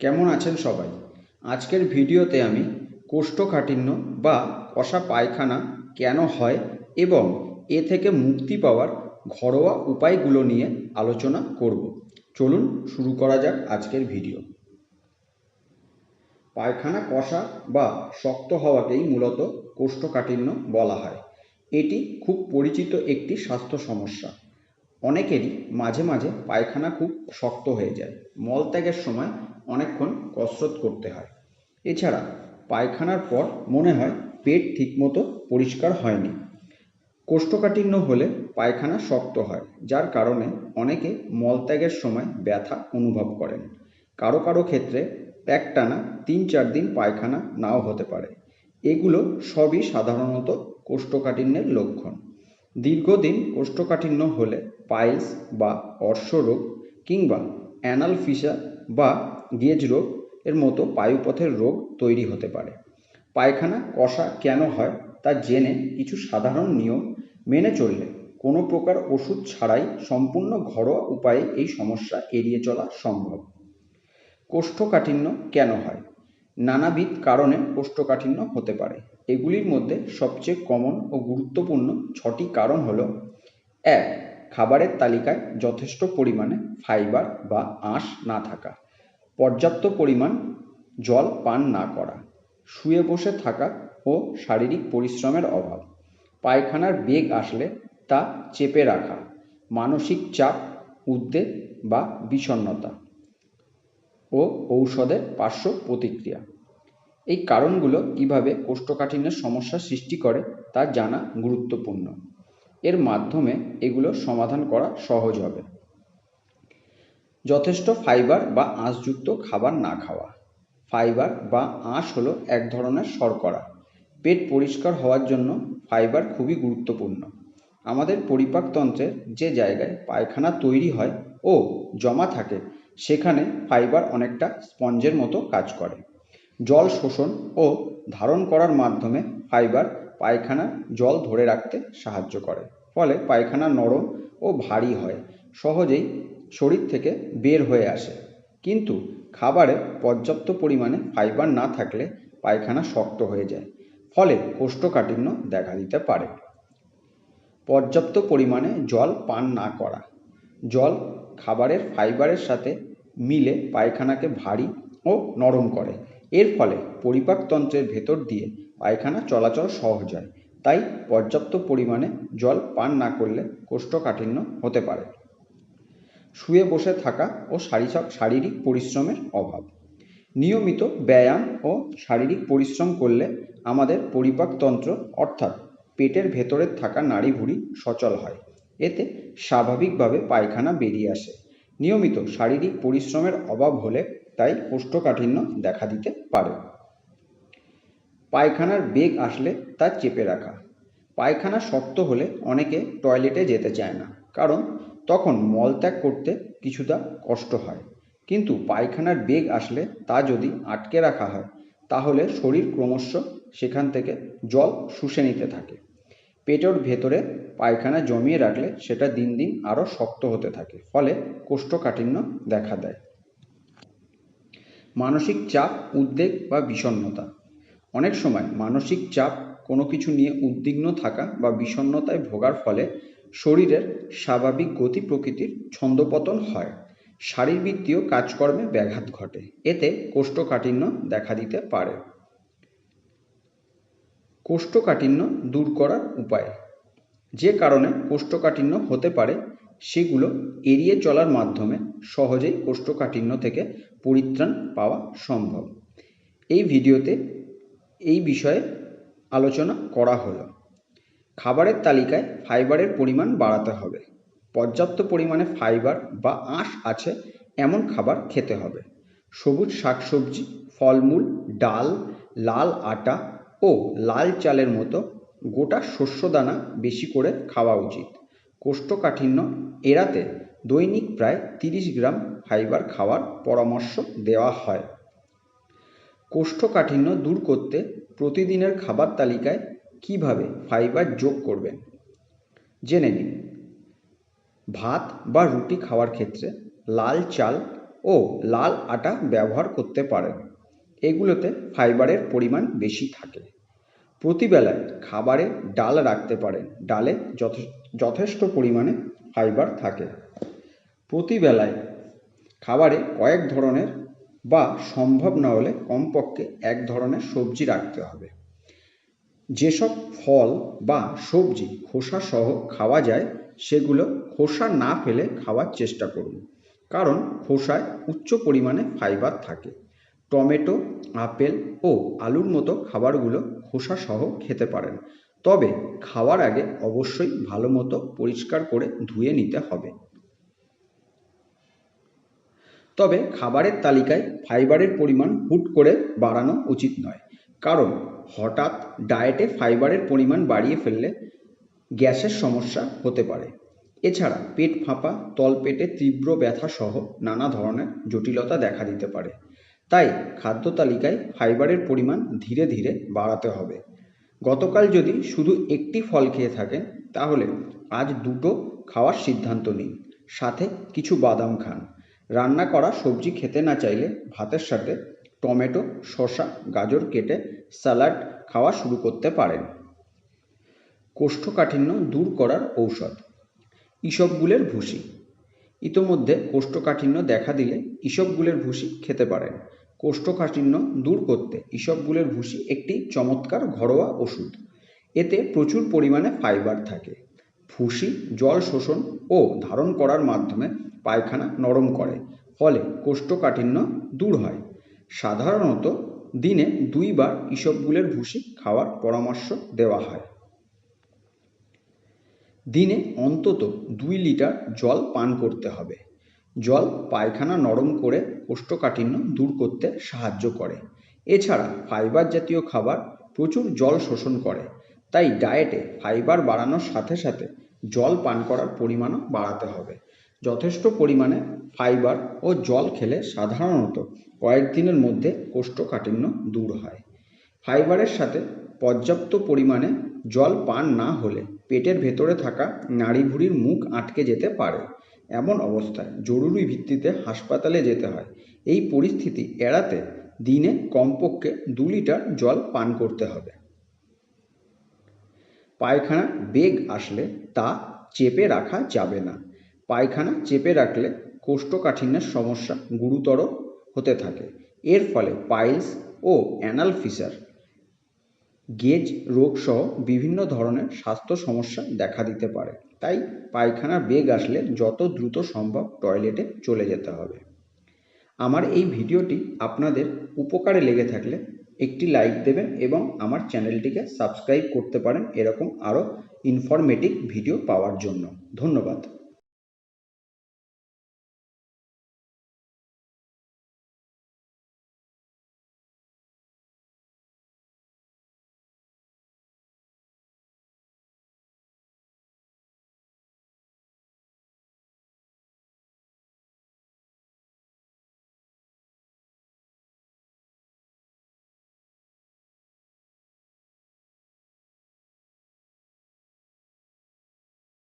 কেমন আছেন সবাই? আজকের ভিডিওতে আমি কোষ্ঠকাঠিন্য বা কষা পায়খানা কেন হয় এবং এ থেকে মুক্তি পাওয়ার ঘরোয়া উপায়গুলো নিয়ে আলোচনা করব। চলুন শুরু করা যাক আজকের ভিডিও। পায়খানা কষা বা শক্ত হওয়াকেই মূলত কোষ্ঠকাঠিন্য বলা হয়। এটি খুব পরিচিত একটি স্বাস্থ্য সমস্যা। অনেকেরই মাঝে মাঝে পায়খানা খুব শক্ত হয়ে যায়। মলত্যাগের সময় অনেকক্ষণ কসরত করতে হয়। এছাড়া পায়খানার পর মনে হয় পেট ঠিকমতো পরিষ্কার হয়নি। কোষ্ঠকাঠিন্য হলে পায়খানা শক্ত হয়, যার কারণে অনেকে মলত্যাগের সময় ব্যথা অনুভব করেন। কারও কারও ক্ষেত্রে একটানা তিন চার দিন পায়খানা নাও হতে পারে। এগুলো সবই সাধারণত কোষ্ঠকাঠিন্যের লক্ষণ। দীর্ঘদিন কোষ্ঠকাঠিন্য হলে পাইলস বা অর্শরোগ কিংবা অ্যানাল ফিসা বা গেজ রোগ এর মতো পায়ুপথের রোগ তৈরি হতে পারে। পায়খানা কষা কেন হয় তা জেনে কিছু সাধারণ নিয়ম মেনে চললে কোনো প্রকার ওষুধ ছাড়াই সম্পূর্ণ ঘরোয়া উপায়ে এই সমস্যা এড়িয়ে চলা সম্ভব। কোষ্ঠকাঠিন্য কেন হয়? নানাবিধ কারণে কোষ্ঠকাঠিন্য হতে পারে। এগুলির মধ্যে সবচেয়ে কমন ও গুরুত্বপূর্ণ ছটি কারণ হল, এক খাবারের তালিকায় যথেষ্ট পরিমাণে ফাইবার বা আঁশ না থাকা। পর্যাপ্ত পরিমাণ জল পান না করা। শুয়ে বসে থাকা ও শারীরিক পরিশ্রমের অভাব। পায়খানার বেগ আসলে তা চেপে রাখা, মানসিক চাপ, উদ্বেগ বা বিষণ্ণতা ও ঔষধের পার্শ্ব প্রতিক্রিয়া। এই কারণগুলো কীভাবে কোষ্ঠকাঠিন্যের সমস্যা সৃষ্টি করে তা জানা গুরুত্বপূর্ণ। এর মাধ্যমে এগুলো সমাধান করা সহজ হবে। যথেষ্ট ফাইবার বা আঁশযুক্ত খাবার না খাওয়া। ফাইবার বা আঁশ হলো এক ধরনের শর্করা। পেট পরিষ্কার হওয়ার জন্য ফাইবার খুবই গুরুত্বপূর্ণ। আমাদের পরিপাকতন্ত্রের যে জায়গায় পায়খানা তৈরি হয় ও জমা থাকে, সেখানে ফাইবার অনেকটা স্পঞ্জের মতো কাজ করে। জল শোষণ ও ধারণ করার মাধ্যমে ফাইবার পায়খানা জল ধরে রাখতে সাহায্য করে। ফলে পায়খানা নরম ও ভারী হয়, সহজেই শরীর থেকে বের হয়ে আসে। কিন্তু খাবারে পর্যাপ্ত পরিমাণে ফাইবার না থাকলে পায়খানা শক্ত হয়ে যায়, ফলে কোষ্ঠকাঠিন্য দেখা দিতে পারে। পর্যাপ্ত পরিমাণে জল পান না করা। জল খাবারের ফাইবারের সাথে মিলে পায়খানাকে ভারী ও নরম করে। এর ফলে পরিপাকতন্ত্রের ভেতর দিয়ে পায়খানা চলাচল সহজ হয়। তাই পর্যাপ্ত পরিমাণে জল পান না করলে কোষ্ঠকাঠিন্য হতে পারে। শুয়ে বসে থাকা ও শারীরিক পরিশ্রমের অভাব। নিয়মিত ব্যায়াম ও শারীরিক পরিশ্রম করলে আমাদের পরিপাকতন্ত্র অর্থাৎ পেটের ভেতরে থাকা নাড়িভুড়ি সচল হয়। এতে স্বাভাবিকভাবে পায়খানা বেরিয়ে আসে। নিয়মিত শারীরিক পরিশ্রমের অভাব হলে তাই কোষ্ঠকাঠিন্য দেখা দিতে পারে। পায়খানার বেগ আসলে তা চেপে রাখা। পায়খানা শক্ত হলে অনেকে টয়লেটে যেতে চায় না, কারণ তখন মলত্যাগ করতে কিছুটা কষ্ট হয়। কিন্তু পায়খানার বেগ আসলে তা যদি আটকে রাখা হয়, তাহলে শরীর ক্রমশ সেখান থেকে জল শুষে নিতে থাকে। পেটের ভেতরে পায়খানা জমিয়ে রাখলে সেটা দিন দিন আরও শক্ত হতে থাকে, ফলে কোষ্ঠকাঠিন্য দেখা দেয়। মানসিক চাপ, উদ্বেগ বা বিষণ্ণতা অনেক সময় মানসিক চাপ কোনো কিছু নিয়ে উদ্বিগ্ন থাকা বা বিষণ্ণতায় ভোগার ফলে শরীরের স্বাভাবিক গতি প্রকৃতির ছন্দপতন হয়। শারীরবৃত্তীয় কাজকর্মে ব্যাঘাত ঘটে। এতে কোষ্ঠকাঠিন্য দেখা দিতে পারে। কোষ্ঠকাঠিন্য দূর করার উপায়। যে কারণে কোষ্ঠকাঠিন্য হতে পারে, সেগুলো এড়িয়ে চলার মাধ্যমে সহজেই কোষ্ঠকাঠিন্য থেকে পরিত্রাণ পাওয়া সম্ভব। এই ভিডিওতে এই বিষয়ে আলোচনা করা হলো। খাবারের তালিকায় ফাইবারের পরিমাণ বাড়াতে হবে। পর্যাপ্ত পরিমাণে ফাইবার বা আঁশ আছে এমন খাবার খেতে হবে। সবুজ শাকসবজি, ফলমূল, ডাল, লাল আটা ও লাল চালের মতো গোটা শস্যদানা বেশি করে খাওয়া উচিত। কোষ্ঠকাঠিন্য এড়াতে দৈনিক প্রায় তিরিশ গ্রাম ফাইবার খাওয়ার পরামর্শ দেওয়া হয়। কোষ্ঠকাঠিন্য দূর করতে প্রতিদিনের খাবার তালিকায় কীভাবে ফাইবার যোগ করবেন? জেনে নিন। ভাত বা রুটি খাওয়ার ক্ষেত্রে লাল চাল ও লাল আটা ব্যবহার করতে পারেন। এগুলোতে ফাইবারের পরিমাণ বেশি থাকে। প্রতিবেলায় খাবারে ডাল রাখতে পারেন। ডালে যথেষ্ট পরিমাণে ফাইবার থাকে। প্রতিবেলায় খাবারে কয়েক ধরনের বা সম্ভব না হলে কমপক্ষে এক ধরনের সবজি রাখতে হবে। যেসব ফল বা সবজি খোসা সহ খাওয়া যায়, সেগুলো খোসা না ফেলে খাওয়ার চেষ্টা করুন। কারণ খোসায় উচ্চ পরিমাণে ফাইবার থাকে। টমেটো, আপেল ও আলুর মতো খাবারগুলো খোসা সহ খেতে পারেন। তবে খাওয়ার আগে অবশ্যই ভালো মতো পরিষ্কার করে ধুয়ে নিতে হবে। তবে খাবারের তালিকায় ফাইবারের পরিমাণ হুট করে বাড়ানো উচিত নয়। কারণ হঠাৎ ডায়েটে ফাইবারের পরিমাণ বাড়িয়ে ফেললে গ্যাসের সমস্যা হতে পারে। এছাড়া পেট ফাঁপা, তলপেটে তীব্র ব্যথা সহ নানা ধরনের জটিলতা দেখা দিতে পারে। তাই খাদ্য তালিকায় ফাইবারের পরিমাণ ধীরে ধীরে বাড়াতে হবে। গতকাল যদি শুধু একটি ফল খেয়ে থাকেন, তাহলে আজ দুটো খাওয়ার সিদ্ধান্ত নিন। সাথে কিছু বাদাম খান। রান্না করা সবজি খেতে না চাইলে ভাতের সাথে টমেটো, শসা, গাজর কেটে স্যালাড খাওয়া শুরু করতে পারেন। কোষ্ঠকাঠিন্য দূর করার ঔষধ। ইসবগুলের ভুসি। ইতোমধ্যে কোষ্ঠকাঠিন্য দেখা দিলে ইসবগুলের ভুসি খেতে পারেন। কোষ্ঠকাঠিন্য দূর করতে ইসবগুলের ভুসি একটি চমৎকার ঘরোয়া ওষুধ। এতে প্রচুর পরিমাণে ফাইবার থাকে। ভুসি, জল শোষণ ও ধারণ করার মাধ্যমে পায়খানা নরম করে, ফলে কোষ্ঠকাঠিন্য দূর হয়। সাধারণত দিনে দুইবার ইসবগুলের ভুসি খাওয়ার পরামর্শ দেওয়া হয়। দিনে অন্তত দুই লিটার জল পান করতে হবে। জল পায়খানা নরম করে কোষ্ঠকাঠিন্য দূর করতে সাহায্য করে। এছাড়া ফাইবার জাতীয় খাবার প্রচুর জল শোষণ করে, তাই ডায়েটে ফাইবার বাড়ানোর সাথে সাথে জল পান করার পরিমাণও বাড়াতে হবে। যথেষ্ট পরিমাণে ফাইবার ও জল খেলে সাধারণত কয়েকদিনের মধ্যে কোষ্ঠকাঠিন্য দূর হয়। ফাইবারের সাথে পর্যাপ্ত পরিমাণে জল পান না হলে পেটের ভেতরে থাকা নাড়িভুড়ির মুখ আটকে যেতে পারে। এমন অবস্থায় জরুরি ভিত্তিতে হাসপাতালে যেতে হয়। এই পরিস্থিতি এড়াতে দিনে কমপক্ষে দু লিটার জল পান করতে হবে। পায়খানা বেগ আসলে তা চেপে রাখা যাবে না। পায়খানা চেপে রাখলে কোষ্ঠকাঠিন্যের সমস্যা গুরুতর হতে থাকে। এর ফলে পাইলস ও অ্যানাল ফিসার গেজ রোগসহ বিভিন্ন ধরনের স্বাস্থ্য সমস্যা দেখা দিতে পারে। তাই পায়খানার বেগ আসলে যত দ্রুত সম্ভব টয়লেটে চলে যেতে হবে। আমার এই ভিডিওটি আপনাদের উপকারে লেগে থাকলে একটি লাইক দেবেন এবং আমার চ্যানেলটিকে সাবস্ক্রাইব করতে পারেন এরকম আরও ইনফরমেটিভ ভিডিও পাওয়ার জন্য। ধন্যবাদ।